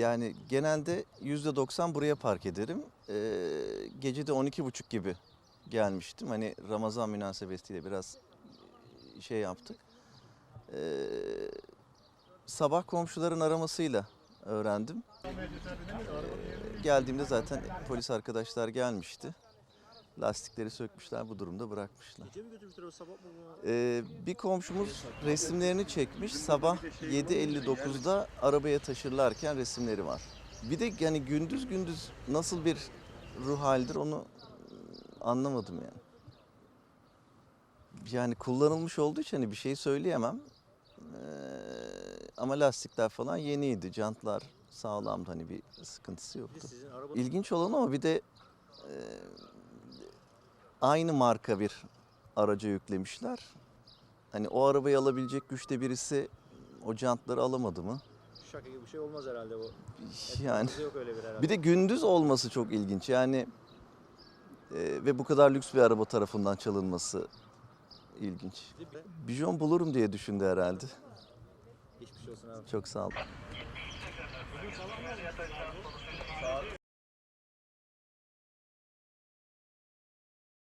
Yani genelde %90 buraya park ederim. Ee, gece de 12.30 gibi gelmiştim. Hani Ramazan münasebetiyle biraz şey yaptık. Ee, sabah komşuların aramasıyla öğrendim. Ee, geldiğimde zaten polis arkadaşlar gelmişti. Lastikleri sökmüşler, bu durumda bırakmışlar. Gece mi götürmüşler o sabah mı? Ee, bir komşumuz resimlerini çekmiş. Sabah 7.59'da arabaya taşırlarken resimleri var. Bir de yani gündüz gündüz nasıl bir ruh halidir onu anlamadım yani. Yani kullanılmış olduğu için hani bir şey söyleyemem. Ee, ama lastikler falan yeniydi. Jantlar sağlamdı hani bir sıkıntısı yoktu. İlginç olan ama bir de e, aynı marka bir araca yüklemişler. Hani o arabayı alabilecek güçte birisi o jantları alamadı mı? şaka gibi bir şey olmaz herhalde bu. Yani yok öyle bir herhalde. bir de gündüz olması çok ilginç. Yani e, ve bu kadar lüks bir araba tarafından çalınması ilginç. Bijon bulurum diye düşündü herhalde. Geçmiş olsun abi. Çok sağ olun.